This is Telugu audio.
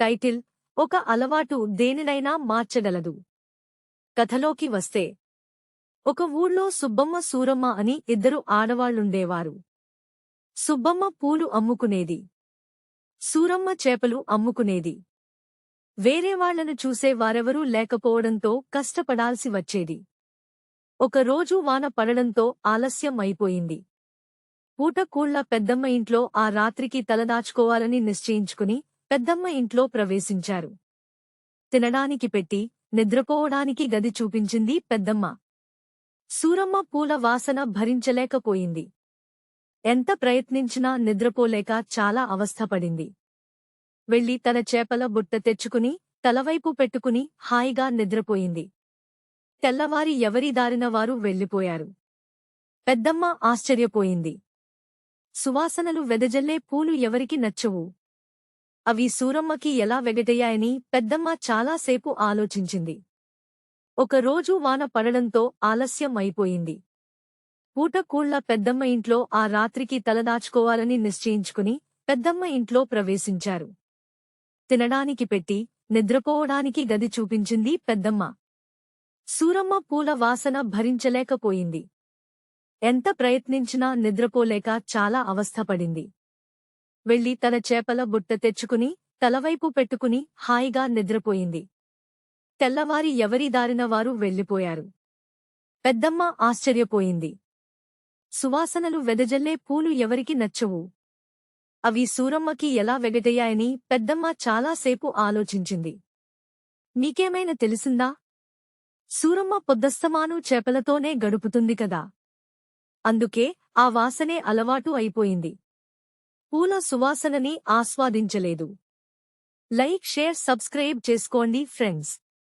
టైటిల్ ఒక అలవాటు దేనినైనా మార్చగలదు. కథలోకి వస్తే ఒక ఊళ్ళో సుబ్బమ్మ సూరమ్మ అని ఇద్దరు ఆడవాళ్ళుండేవారు సుబ్బమ్మ పూలు అమ్ముకునేది. సూరమ్మ చేపలు అమ్ముకునేది. వేరేవాళ్ళను చూసే వారెవరూ లేకపోవడంతో కష్టపడాల్సి వచ్చేది. ఒకరోజు వాన పడడంతో ఆలస్యం అయిపోయింది. పూటకూళ్ళ పెద్దమ్మ ఇంట్లో ఆ రాత్రికి తలదాచుకోవాలని నిశ్చయించుకుని పెద్దమ్మ ఇంట్లో ప్రవేశించారు. తినడానికి పెట్టి నిద్రపోవడానికి గది చూపించింది పెద్దమ్మ. సూరమ్మ పూల వాసన భరించలేకపోయింది. ఎంత ప్రయత్నించినా నిద్రపోలేక చాలా అవస్థపడింది. వెళ్ళి తన చేపల బుట్ట తెచ్చుకుని తలవైపు పెట్టుకుని హాయిగా నిద్రపోయింది. తెల్లవారి ఎవరి దారిన వారు వెళ్ళిపోయారు పెద్దమ్మ ఆశ్చర్యపోయింది. సువాసనలు వెదజల్లే పూలు ఎవరికి నచ్చవు. అవి సూరమ్మకి ఎలా వెగటయ్యాయని పెద్దమ్మ చాలాసేపు ఆలోచించింది. ఒకరోజు వాన పడడంతో ఆలస్యం అయిపోయింది. పూటకూళ్ళ పెద్దమ్మ ఇంట్లో ఆ రాత్రికి తలదాచుకోవాలని నిశ్చయించుకుని పెద్దమ్మ ఇంట్లో ప్రవేశించారు. తినడానికి పెట్టి నిద్రపోవడానికి గది చూపించింది పెద్దమ్మ. సూరమ్మ పూల వాసన భరించలేకపోయింది. ఎంత ప్రయత్నించినా నిద్రపోలేక చాలా అవస్థపడింది. వెళ్ళి తన చేపల బుట్ట తెచ్చుకుని తలవైపు పెట్టుకుని హాయిగా నిద్రపోయింది. తెల్లవారి ఎవరి దారిన వారు వెళ్ళిపోయారు పెద్దమ్మ ఆశ్చర్యపోయింది. సువాసనలు వెదజల్లే పూలు ఎవరికి నచ్చవు. అవి సూరమ్మకి ఎలా వెగటయ్యాయని పెద్దమ్మ చాలాసేపు ఆలోచించింది. మీకేమైనా తెలిసిందా? సూరమ్మ పొద్దస్తమాను చేపలతోనే గడుపుతుంది కదా. అందుకే ఆ వాసనే అలవాటు అయిపోయింది. పూల సువాసనని ఆస్వాదించలేదు. లైక్ షేర్ సబ్స్క్రైబ్ చేసుకోండి ఫ్రెండ్స్.